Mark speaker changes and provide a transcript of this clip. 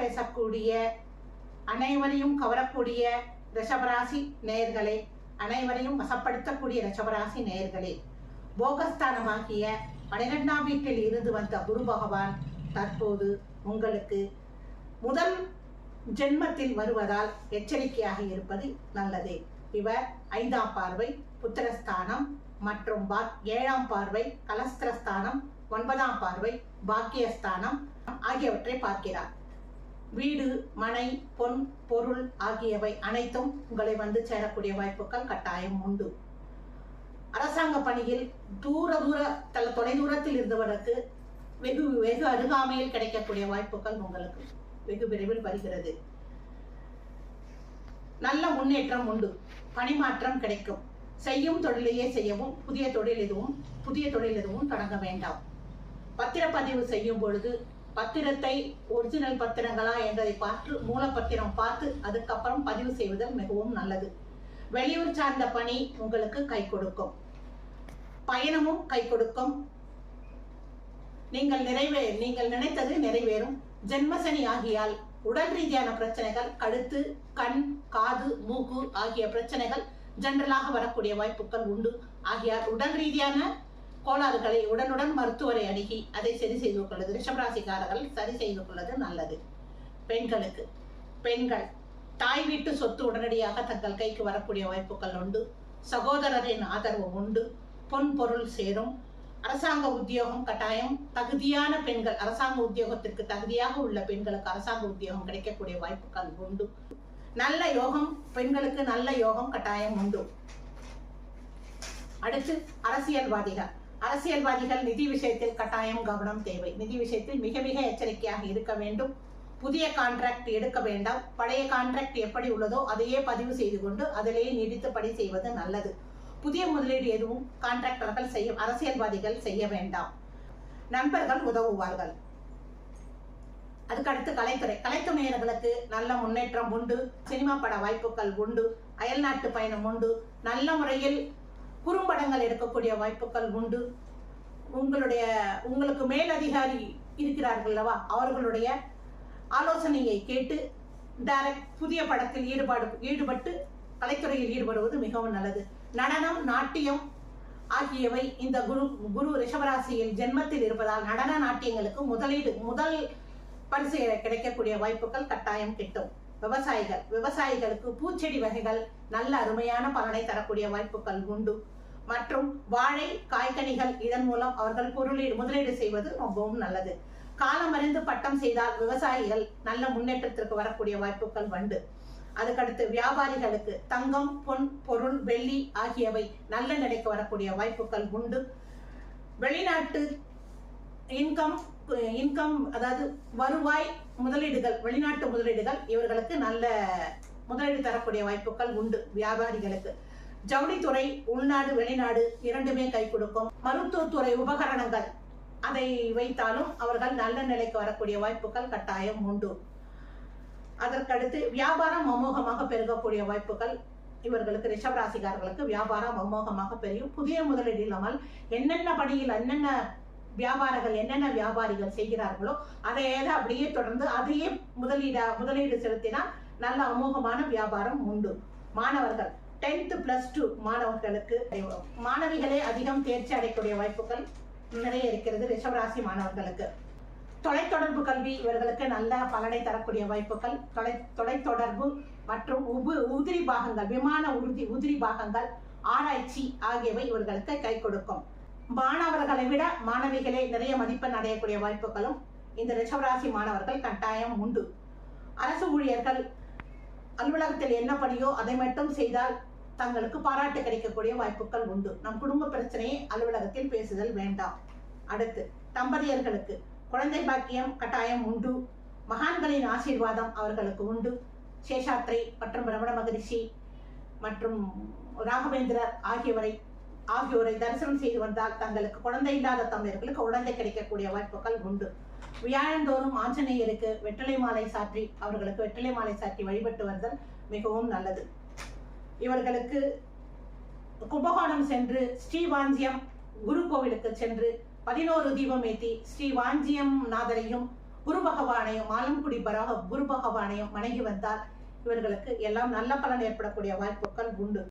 Speaker 1: பேசக்கூடிய அனைவரையும் கவரக்கூடிய ரிஷபராசி நேயர்களே அனைவரையும் வசப்படுத்தக்கூடிய ரிஷபராசி நேயர்களே போகஸ்தானமாகிய பனிரெண்டாம் வீட்டில் இருந்து வந்த குரு பகவான் தற்போது உங்களுக்கு முதல் ஜென்மத்தில் வருவதால் எச்சரிக்கையாக இருப்பது நல்லது. இவர் ஐந்தாம் பார்வை புத்திரஸ்தானம் மற்றும் பா- ஏழாம் பார்வை கலஸ்திரஸ்தானம் ஒன்பதாம் பார்வை பாக்கியஸ்தானம் ஆகியவற்றை பார்க்கிறார். வீடு மனை பொன் பொருள் ஆகியவை அனைத்தும் உங்களை வந்து சேரக்கூடிய வாய்ப்புகள் கட்டாயம் உண்டு. அரசாங்க பணியில் தூர தூர தல தொலை தூரத்தில் இருந்தவருக்கு வெகு வெகு அருகாமையில் கிடைக்கக்கூடிய வாய்ப்புகள் உங்களுக்கு வெகு விரைவில் வருகிறது. நல்ல முன்னேற்றம் உண்டு. பணிமாற்றம் கிடைக்கும். செய்யும் தொழிலையே செய்யவும் புதிய தொழில் எதுவும் புதிய தொழில் எதுவும் தொடங்க வேண்டாம். பத்திரப்பதிவு செய்யும் பொழுது பத்திரத்தை ஒரிஜினல் பத்திரங்களா என்பதை பார்த்து மூலப்பத்திரம் பார்த்து அதுக்கப்புறம் பதிவு செய்வது மிகவும் நல்லது. வெளியூர் சார்ந்த பணி உங்களுக்கு கை கொடுக்கும். பயணமும் கை கொடுக்கும். நீங்கள் நிறைவே நீங்கள் நினைத்தது நிறைவேறும். ஜென்மசனி ஆகியால் உடல் ரீதியான பிரச்சனைகள் கழுத்து கண் காது மூக்கு ஆகிய பிரச்சனைகள் ஜெனரலாக வரக்கூடிய வாய்ப்புகள் உண்டு. ஆகியால் உடல் ரீதியான கோளாறுகளை உடனுடன் மருத்துவரை அணுகி அதை சரி செய்து கொள்வது. ரிஷபராசிக்காரர்கள் சரி செய்து கொள்வது நல்லது. பெண்களுக்கு பெண்கள் தாய் வீட்டு சொத்து உடனடியாக தங்கள் கைக்கு வரக்கூடிய வாய்ப்புகள் உண்டு. சகோதரரின் ஆதரவு உண்டு. பொன் பொருள் சேரும். அரசாங்க உத்தியோகம் கட்டாயம். தகுதியான பெண்கள் அரசாங்க உத்தியோகத்திற்கு தகுதியாக உள்ள பெண்களுக்கு அரசாங்க உத்தியோகம் கிடைக்கக்கூடிய வாய்ப்புகள் உண்டு. நல்ல யோகம் பெண்களுக்கு நல்ல யோகம் கட்டாயம் உண்டு. அடுத்து அரசியல்வாதிகள். அரசியல்வாதிகள் நிதி விஷயத்தில் கட்டாயம் கவனம் தேவை. நிதி விஷயத்தில் மிக மிக எச்சரிக்கையாக இருக்க வேண்டும். புதிய கான்ட்ராக்ட் எடுக்க வேண்டாம். பழைய கான்ட்ராக்ட் எப்படி உள்ளதோ அதையே பதிவு செய்து கொண்டு அதிலேயே நீடித்தபடி செய்வது நல்லது. புதிய முதலீடு எதுவும் கான்ட்ராக்டர்கள் செய்ய அரசியல்வாதிகள் செய்ய வேண்டாம். நண்பர்கள் உதவுவார்கள். அதுக்கடுத்து கலைத்துறை. கலைத்துறையினர்களுக்கு நல்ல முன்னேற்றம் உண்டு. சினிமா பட வாய்ப்புகள் உண்டு. அயல்நாட்டு பயணம் உண்டு. நல்ல முறையில் குறும்படங்கள் எடுக்கக்கூடிய வாய்ப்புகள் உண்டு. உங்களுடைய உங்களுக்கு மேலதிகாரி இருக்கிறார்கள் அல்லவா? அவர்களுடைய ஆலோசனையை கேட்டு டைரக்ட் புதிய படத்தில் ஈடுபாடு ஈடுபட்டு கலைத்துறையில் ஈடுபடுவது மிகவும் நல்லது. நடனம் நாட்டியம் ஆகியவை இந்த குரு குரு ரிஷபராசியில் ஜென்மத்தில் இருப்பதால் நடன நாட்டியங்களுக்கு முதலீடு முதல் பரிசு கிடைக்கக்கூடிய வாய்ப்புகள் கட்டாயம் கிட்டும். விவசாயிகள் விவசாயிகளுக்கு பூச்செடி வகைகள் நல்ல அருமையான பலனை தரக்கூடிய வாய்ப்புகள் உண்டு. மற்றும் வாழை காய்கனிகள் இதன் மூலம் அவர்கள் பொருளீடு முதலீடு செய்வது ரொம்பவும் நல்லது. காலம் அறிந்து பட்டம் செய்தால் விவசாயிகள் நல்ல முன்னேற்றத்திற்கு வரக்கூடிய வாய்ப்புகள் உண்டு. அதுக்கடுத்து வியாபாரிகளுக்கு தங்கம் பொன் பொருள் வெள்ளி ஆகியவை நல்ல நிலைக்கு வரக்கூடிய வாய்ப்புகள் உண்டு. வெளிநாட்டு இன்கம் இன்கம் அதாவது வருவாய் முதலீடுகள் வெளிநாட்டு முதலீடுகள் இவர்களுக்கு நல்ல முதலீடு தரக்கூடிய வாய்ப்புகள் உண்டு வியாபாரிகளுக்கு. ஜவுளித்துறை உள்நாடு வெளிநாடு இரண்டுமே கை கொடுக்கும். மருத்துவத்துறை உபகரணங்கள் அதை வைத்தாலும் அவர்கள் நல்ல நிலைக்கு வரக்கூடிய வாய்ப்புகள் கட்டாயம் உண்டு. அதற்கடுத்து வியாபாரம் அமோகமாக பெருகக்கூடிய வாய்ப்புகள் இவர்களுக்கு ரிஷபராசிகாரர்களுக்கு வியாபாரம் அமோகமாக பெரியும். புதிய முதலீடு இல்லாமல் என்னென்ன பணியில் என்னென்ன வியாபாரங்கள் என்னென்ன வியாபாரிகள் செய்கிறார்களோ அதையே அப்படியே தொடர்ந்து அதையே முதலீடா முதலீடு செலுத்தினால் நல்ல அமோகமான வியாபாரம் உண்டு. மாணவர்கள் டென்த்து பிளஸ் டூ மாணவர்களுக்கு மாணவிகளே அதிகம் தேர்ச்சி அடையக்கூடிய வாய்ப்புகள் நிறைய இருக்கிறது ரிஷபராசி மாணவர்களுக்கு. தொலைத்தொடர்பு கல்வி இவர்களுக்கு நல்ல பலனை தரக்கூடிய வாய்ப்புகள். தொலை தொலைத்தொடர்பு மற்றும் உபு உதிரி பாகங்கள் விமான உறுதி உதிரி பாகங்கள் ஆராய்ச்சி ஆகியவை இவர்களுக்கு கை கொடுக்கும். மாணவர்களை விட மாணவிகளே நிறைய மதிப்பெண் அடையக்கூடிய வாய்ப்புகளும் இந்த ரிஷவராசி மாணவர்கள் கட்டாயம் உண்டு. அரசு ஊழியர்கள் அலுவலகத்தில் என்ன பணியோ அதை மட்டும் செய்தால் தங்களுக்கு பாராட்டு கிடைக்கக்கூடிய வாய்ப்புகள் உண்டு. நம் குடும்ப பிரச்சனையை அலுவலகத்தில் பேசுதல் வேண்டாம். அடுத்து தம்பதியர்களுக்கு குழந்தை பாக்கியம் கட்டாயம் உண்டு. மகான்களின் ஆசீர்வாதம் அவர்களுக்கு உண்டு. சேஷாத்ரி மற்றும் ரமண மகரிஷி மற்றும் ராகவேந்திரர் ஆகியவரை ஆகியோரை தரிசனம் செய்து வந்தால் தங்களுக்கு குழந்தை இல்லாத தம்பதியர்களுக்கு குழந்தை கிடைக்கக்கூடிய வாய்ப்புகள் உண்டு. வியாழந்தோறும் ஆஞ்சநேயருக்கு வெற்றிலை மாலை சாற்றி அவர்களுக்கு வெற்றிலை மாலை சாற்றி வழிபட்டு வருதல் மிகவும் நல்லது. இவர்களுக்கு கும்பகோணம் சென்று ஸ்ரீவாஞ்சியம் குரு கோவிலுக்கு சென்று பதினோரு தீபம் ஏற்றி ஸ்ரீ வாஞ்சியம் நாதரையும் குரு பகவானையும் ஆலங்குடி பரக குரு பகவானையும் வணங்கி வந்தால் இவர்களுக்கு எல்லாம் நல்ல பலன் ஏற்படக்கூடிய வாய்ப்புகள் உண்டு.